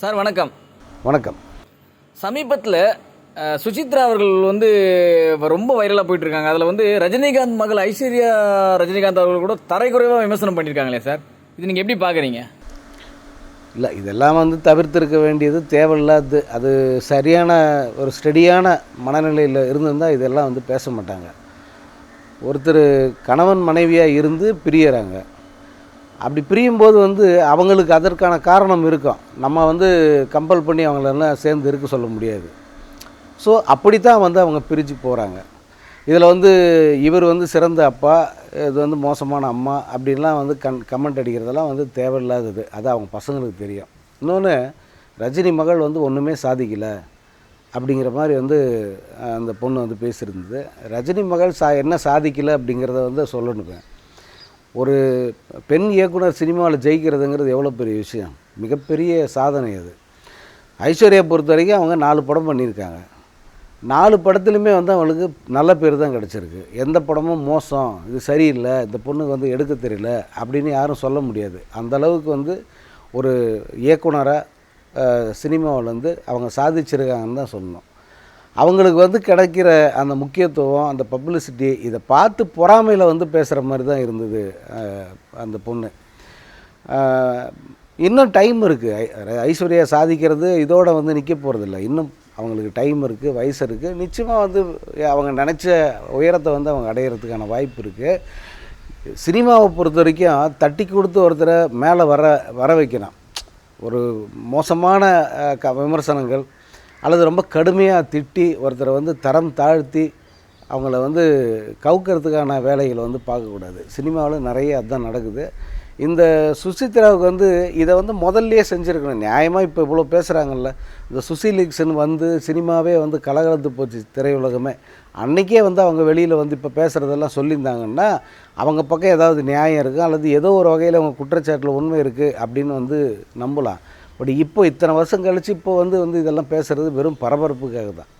Sir வணக்கம். வணக்கம். சமீபத்தில் சுசித்ரா அவர்கள் வந்து ரொம்ப வைரலாக போயிட்டு இருக்காங்க அதில் வந்து ரஜினிகாந்த் மகள் ஐஸ்வர்யா ரஜினிகாந்த் அவர்கள் கூட தரைக்குறைவாக விமர்சனம் பண்ணியிருக்காங்களே சார். இது நீங்கள் எப்படி பார்க்குறீங்க இல்லை இதெல்லாம் வந்து தவிர்த்திருக்க வேண்டியது தேவையில்லாது. அது சரியான ஒரு ஸ்டெடியான மனநிலையில் இருந்திருந்தால் இதெல்லாம் வந்து பேச மாட்டாங்க. ஒருத்தர் கணவன் மனைவியாக இருந்து பிரியறாங்க. அப்படி பிரியும்போது வந்து அவங்களுக்கு அதற்கான காரணம் இருக்கும். நம்ம வந்து கம்பல் பண்ணி அவங்களெல்லாம் சேர்ந்து இருக்க சொல்ல முடியாது. ஸோ அப்படி தான் வந்து அவங்க பிரிஞ்சு போகிறாங்க இதில் வந்து இவர் வந்து சிறந்த அப்பா இது வந்து மோசமான அம்மா அப்படின்லாம் வந்து கண் கமெண்ட் அடிக்கிறதெல்லாம் வந்து தேவையில்லாதது. அது அவங்க பசங்களுக்கு தெரியும். இன்னொன்று ரஜினி மகள் வந்து ஒன்றுமே சாதிக்கலை அப்படிங்கிற மாதிரி வந்து அந்த பொண்ணு வந்து பேசியிருந்தது. ரஜினி மகள் சா என்ன சாதிக்கலை அப்படிங்கிறத வந்து சொல்லணுங்க. ஒரு பெண் இயக்குனர் சினிமாவில் ஜெயிக்கிறதுங்கிறது எவ்வளோ பெரிய விஷயம்? மிகப்பெரிய சாதனை அது. ஐஸ்வர்யா பொறுத்த வரைக்கும் அவங்க நாலு படம் பண்ணியிருக்காங்க. நாலு படத்துலையுமே வந்து அவங்களுக்கு நல்ல பேர் தான் கிடச்சிருக்கு. எந்த படமும் மோசம் இது சரியில்லை இந்த பொண்ணுக்கு வந்து எடுக்க தெரியல அப்படின்னு யாரும் சொல்ல முடியாது. அந்த அளவுக்கு வந்து ஒரு இயக்குனராக சினிமாவில் வந்து அவங்க சாதிச்சிருக்காங்கன்னு தான் சொல்லணும். அவங்களுக்கு வந்து கிடைக்கிற அந்த முக்கியத்துவம் அந்த பப்ளிசிட்டி இதை பார்த்து பொறாமையில் வந்து பேசுகிற மாதிரி தான் இருந்தது அந்த பொண்ணு. இன்னும் டைம் இருக்குது ஐஸ்வர்யா சாதிக்கிறது இதோட வந்து நிற்க போகிறதில்ல இன்னும் அவங்களுக்கு டைம் இருக்குது வயசு இருக்குது நிச்சயமாக வந்து அவங்க நினச்ச உயரத்தை வந்து அவங்க அடையிறதுக்கான வாய்ப்பு இருக்குது சினிமாவை பொறுத்த வரைக்கும் தட்டி கொடுத்து ஒருத்தரை மேலே வர வர வைக்கலாம் ஒரு மோசமான க விமர்சனங்கள் அல்லது ரொம்ப கடுமையாக திட்டி ஒருத்தரை வந்து தரம் தாழ்த்தி அவங்கள வந்து கவுக்கிறதுக்கான வேலைகளை வந்து பார்க்கக்கூடாது. சினிமாவில் நிறைய அதுதான் நடக்குது. இந்த சுசித்ராவுக்கு வந்து இதை வந்து முதல்லையே செஞ்சுருக்கணும். நியாயமாக இப்போ இவ்வளோ பேசுகிறாங்கல்ல இந்த சுசிலிக்ஷன் வந்து சினிமாவே வந்து கலகலத்து போச்சு திரையுலகமே. அன்றைக்கே வந்து அவங்க வெளியில் வந்து இப்போ பேசுகிறதெல்லாம் சொல்லியிருந்தாங்கன்னா அவங்க பக்கம் ஏதாவது நியாயம் இருக்குது அல்லது ஏதோ ஒரு வகையில் அவங்க குற்றச்சாட்டில் உண்மை இருக்குது அப்படின்னு வந்து நம்பலாம். பட் இப்போ இத்தனை வருஷம் கழித்து இப்போ வந்து வந்து இதெல்லாம் பேசுகிறது வெறும் பரபரப்புக்காக தான்.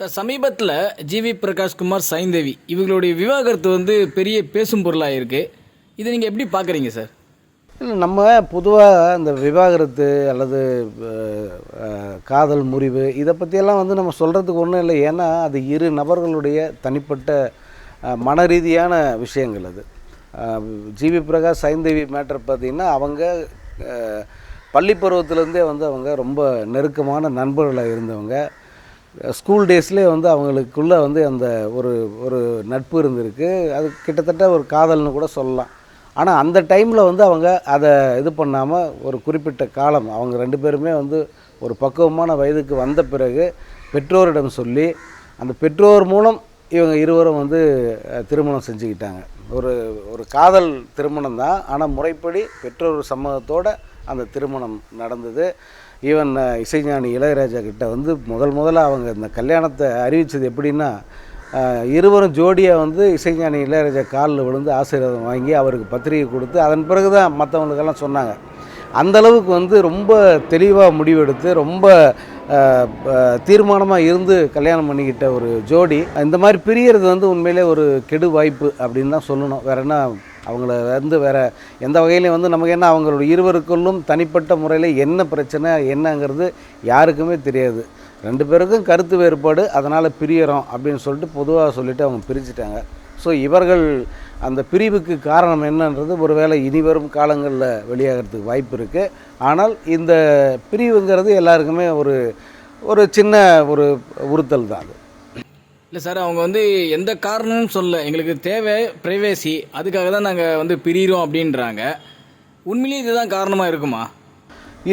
சார் சமீபத்தில் ஜிவி பிரகாஷ்குமார் சைந்தேவி இவங்களுடைய விவாகரத்து வந்து பெரிய பேசும் பொருளாக இருக்குது இதை நீங்கள் எப்படி பார்க்குறீங்க சார்? இல்லை நம்ம பொதுவாக இந்த விவாகரத்து அல்லது காதல் முறிவு இதை பற்றியெல்லாம் வந்து நம்ம சொல்கிறதுக்கு ஒன்றும் இல்லை. ஏன்னா அது இரு நபர்களுடைய தனிப்பட்ட மன ரீதியான விஷயங்கள் அது. ஜிவி பிரகாஷ் சைந்தேவி மேட்டர் பார்த்திங்கன்னா அவங்க பள்ளி பருவத்திலேருந்தே வந்து அவங்க ரொம்ப நெருக்கமான நண்பர்களாக இருந்தவங்க. ஸ்கூல் டேஸ்லேயே வந்து அவங்களுக்குள்ளே வந்து அந்த ஒரு ஒரு நட்பு இருந்திருக்கு. அது கிட்டத்தட்ட ஒரு காதல்னு கூட சொல்லலாம். ஆனால் அந்த டைமில் வந்து அவங்க அதை இது பண்ணாமல் ஒரு குறிப்பிட்ட காலம் அவங்க ரெண்டு பேருமே வந்து ஒரு பக்குவமான வயதுக்கு வந்த பிறகு பெற்றோரிடம் சொல்லி அந்த பெற்றோர் மூலம் இவங்க இருவரும் வந்து திருமணம் செஞ்சுக்கிட்டாங்க. ஒரு ஒரு காதல் திருமணம் தான். ஆனால் முறைப்படி பெற்றோர் சம்மதத்தோட அந்த திருமணம் நடந்தது. ஈவன் இசைஞானி இளையராஜா கிட்ட வந்து முதல் முதல்ல அவங்க இந்த கல்யாணத்தை அறிவித்தது எப்படின்னா இருவரும் ஜோடியாக வந்து இசைஞானி இளையராஜா காலில் விழுந்து ஆசீர்வாதம் வாங்கி அவருக்கு பத்திரிகை கொடுத்து அதன் பிறகு தான் மற்றவங்களுக்கெல்லாம் சொன்னாங்க. அந்த அளவுக்கு வந்து ரொம்ப தெளிவாக முடிவெடுத்து ரொம்ப தீர்மானமாக இருந்து கல்யாணம் பண்ணிக்கிட்ட ஒரு ஜோடி. இந்த மாதிரி பிரியறது வந்து உண்மையிலே ஒரு கெடு வாய்ப்பு அப்படின்னு தான் சொல்லணும். வேற என்ன அவங்கள வந்து வேற எந்த வகையிலையும் வந்து நமக்கு என்ன அவங்களோட இருவருக்குள்ளும் தனிப்பட்ட முறையில் என்ன பிரச்சனை என்னங்கிறது யாருக்குமே தெரியாது. ரெண்டு பேருக்கும் கருத்து வேறுபாடு அதனால் பிரியறோம் அப்படின்னு சொல்லிட்டு பொதுவாக சொல்லிட்டு அவங்க பிரிச்சுட்டாங்க. ஸோ இவர்கள் அந்த பிரிவுக்கு காரணம் என்னன்றது ஒருவேளை இனி வரும் காலங்களில் வெளியாகிறதுக்கு வாய்ப்பு இருக்குது ஆனால் இந்த பிரிவுங்கிறது எல்லாருக்குமே ஒரு ஒரு சின்ன ஒரு உறுத்தல் தான் அது. இல்லை சார் அவங்க வந்து எந்த காரணமும் சொல்ல எங்களுக்கு தேவை ப்ரைவேசி அதுக்காக தான் நாங்கள் வந்து பிரிகிறோம் அப்படின்றாங்க. உண்மையிலேயே இதுதான் காரணமாக இருக்குமா?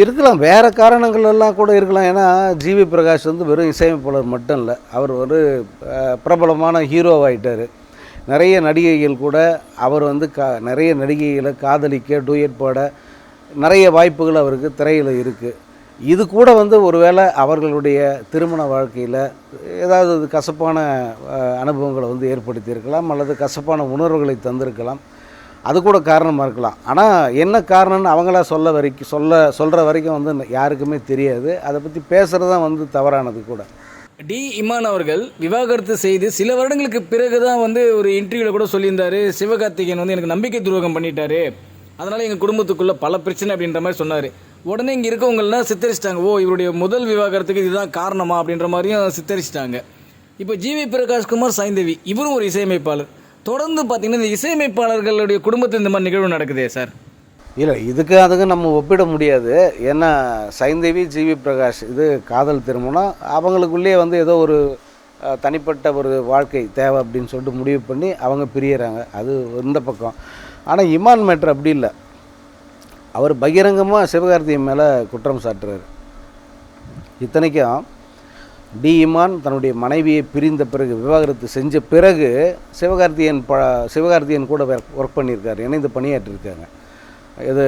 இருக்கலாம் வேறு காரணங்கள் எல்லாம் கூட இருக்கலாம். ஏன்னா ஜிவி பிரகாஷ் வந்து வெறும் இசையமைப்பாளர் மட்டும் இல்லை அவர் ஒரு பிரபலமான ஹீரோவாயிட்டார் நிறைய நடிகைகள் கூட அவர் வந்து கா நிறைய நடிகைகளை காதலிக்க டூயட் பாட நிறைய வாய்ப்புகள் அவருக்கு திரையில் இருக்குது இது கூட வந்து ஒருவேளை அவர்களுடைய திருமண வாழ்க்கையில் ஏதாவது கசப்பான அனுபவங்களை வந்து ஏற்படுத்தியிருக்கலாம் அல்லது கசப்பான உணர்வுகளை தந்திருக்கலாம். அது கூட காரணமாக இருக்கலாம். ஆனால் என்ன காரணம்னு அவங்களா சொல்ல வரைக்கும் சொல்ல சொல்கிற வரைக்கும் வந்து யாருக்குமே தெரியாது. அதை பற்றி பேசுகிறது தான் வந்து தவறானது கூட. டி இமான் அவர்கள் விவாகரத்து செய்து சில வருடங்களுக்கு பிறகு தான் வந்து ஒரு இன்டர்வியூவில் கூட சொல்லியிருந்தாரு சிவகார்த்திகேயன் வந்து எனக்கு நம்பிக்கை துரோகம் பண்ணிட்டாரு. அதனால் எங்கள் குடும்பத்துக்குள்ளே பல பிரச்சனை அப்படின்ற மாதிரி சொன்னார். உடனே இங்கே இருக்கவங்களாம் சித்தரிச்சிட்டாங்க. ஓ இவருடைய முதல் விவாகரத்துக்கு இதுதான் காரணமா? அப்படின்ற மாதிரியும் சித்தரிச்சிட்டாங்க. இப்போ ஜிவி பிரகாஷ்குமார் சைந்தவி இவரும் ஒரு இசையமைப்பாளர். தொடர்ந்து பார்த்தீங்கன்னா இந்த இசையமைப்பாளர்களுடைய குடும்பத்தில் இந்த மாதிரி நிகழ்வு நடக்குதே சார். இல்லை இதுக்கு அதுக்கு நம்ம ஒப்பிட முடியாது. ஏன்னா சைந்தவி ஜிவி பிரகாஷ் இது காதல் திருமணம். அவங்களுக்குள்ளேயே வந்து ஏதோ ஒரு தனிப்பட்ட ஒரு வாழ்க்கை தேவை அப்படின்னு சொல்லிட்டு முடிவு பண்ணி அவங்க பிரியறாங்க. அது இந்த பக்கம். ஆனால் இமான் மேட்ரு அப்படி இல்லை. அவர் பகிரங்கமாக சிவகார்த்தியின் மேலே குற்றம் சாட்டுறாரு. இத்தனைக்கும் டி இமான் தன்னுடைய மனைவியை பிரிந்த பிறகு விவாகரத்து செஞ்ச பிறகு சிவகார்த்தியன் ப சிவகார்த்தியன் கூட ஒர்க் பண்ணியிருக்காரு. இணைந்து பணியாற்றிருக்காங்க. இது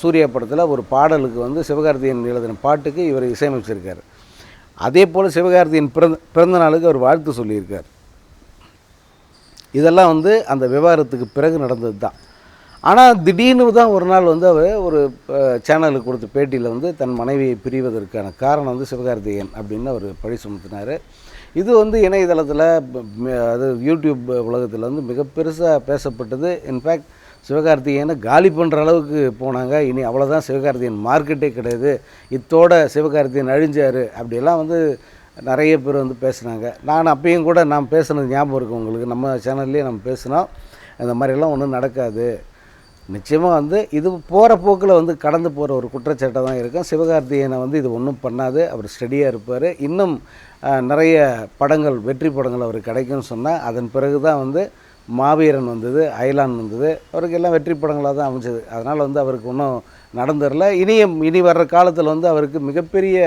சூர்யா படத்தில் ஒரு பாடலுக்கு வந்து சிவகார்த்தியன் எழுதின பாட்டுக்கு இவர் இசையமைச்சிருக்கார். அதே போல் சிவகார்த்தியின் பிறந்த பிறந்த நாளுக்கு அவர் வாழ்த்து சொல்லியிருக்கார். இதெல்லாம் வந்து அந்த விவகாரத்துக்கு பிறகு நடந்தது தான். ஆனால் திடீர்னு தான் ஒரு நாள் வந்து அவர் ஒரு சேனலுக்கு கொடுத்த பேட்டியில் வந்து தன் மனைவியை பிரிவதற்கான காரணம் வந்து சிவகார்த்திகேயன் அப்படின்னு அவர் பழி சுமத்தினார். இது வந்து இணையதளத்தில் அது யூடியூப் உலகத்தில் வந்து மிக பெருசாக பேசப்பட்டது. இன்ஃபேக்ட் சிவகார்த்திகேயனை காலி பண்ணுற அளவுக்கு போனாங்க. இனி அவ்வளோதான் சிவகார்த்திகேயன் மார்க்கெட்டே கிடையாது. இத்தோட சிவகார்த்திகேயன் அழிஞ்சார் அப்படியெல்லாம் வந்து நிறைய பேர் வந்து பேசுனாங்க. நான் அப்பயும் கூட நான் பேசுனது ஞாபகம் இருக்குது உங்களுக்கு. நம்ம சேனல்லேயே நம்ம பேசினோம். இந்த மாதிரிலாம் ஒன்றும் நடக்காது. நிச்சயமாக வந்து இது போகிற போக்கில் வந்து கடந்து போகிற ஒரு குற்றச்சாட்டை தான் இருக்கும். சிவகார்த்திகேயனை வந்து இது ஒன்றும் பண்ணாது. அவர் ஸ்டடியாக இருப்பார். இன்னும் நிறைய படங்கள் வெற்றி படங்கள் அவர் கிடைக்கும்னு சொன்னால் அதன் பிறகு தான் வந்து மாவீரன் வந்தது அயலான் வந்தது. அவருக்கு எல்லாம் வெற்றி படங்களாக தான் அமைஞ்சது. அதனால் வந்து அவருக்கு ஒன்றும் நடந்துடல இனியும் இனி வர்ற காலத்தில் வந்து அவருக்கு மிகப்பெரிய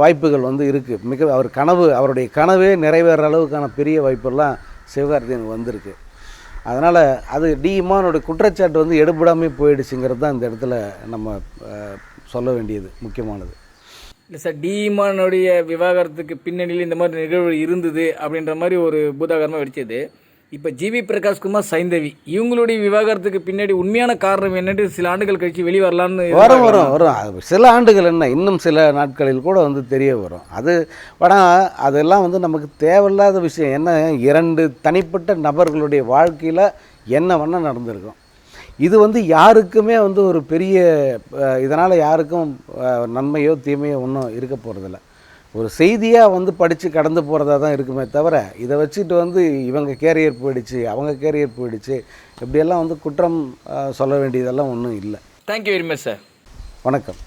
வாய்ப்புகள் வந்து இருக்குது மிக அவர் கனவு அவருடைய கனவே நிறைவேற அளவுக்கான பெரிய வாய்ப்பெல்லாம் சிவகார்த்திகனுக்கு வந்திருக்கு. அதனால் அது டி குற்றச்சாட்டு வந்து எடுபடாமே போயிடுச்சுங்கிறது தான் இந்த இடத்துல நம்ம சொல்ல வேண்டியது முக்கியமானது. இல்லை சார் டீமானுடைய விவாகரத்துக்கு பின்னணியில் இந்த மாதிரி நிகழ்வு இருந்தது அப்படின்ற மாதிரி ஒரு பூதாகரமாக வெடிச்சது. இப்போ ஜிவி பிரகாஷ்குமார் சைந்தவி இவங்களுடைய விவாகரத்துக்கு பின்னாடி உண்மையான காரணம் என்னட்டு சில ஆண்டுகள் கழிச்சு வெளியே வரலான்னு வரும் வரும் வரும். சில ஆண்டுகள் என்ன? இன்னும் சில நாட்களில் கூட வந்து தெரிய வரும். அது ஆனால் அதெல்லாம் வந்து நமக்கு தேவையில்லாத விஷயம். என்ன? இரண்டு தனிப்பட்ட நபர்களுடைய வாழ்க்கையில் என்ன வேணால் நடந்திருக்கும். இது வந்து யாருக்குமே வந்து ஒரு பெரிய இதனால் யாருக்கும் நன்மையோ தீமையோ ஒன்றும் இருக்க போகிறதில்ல ஒரு செய்தியாக வந்து படித்து கடந்து போகிறதா தான் இருக்குமே தவிர இதை வச்சுட்டு வந்து இவங்க கேரியர் போயிடுச்சு அவங்க கேரியர் போயிடுச்சு இப்படியெல்லாம் வந்து குற்றம் சொல்ல வேண்டியதெல்லாம் ஒன்றும் இல்லை. தேங்க்யூ வெரி மச் சார் வணக்கம்.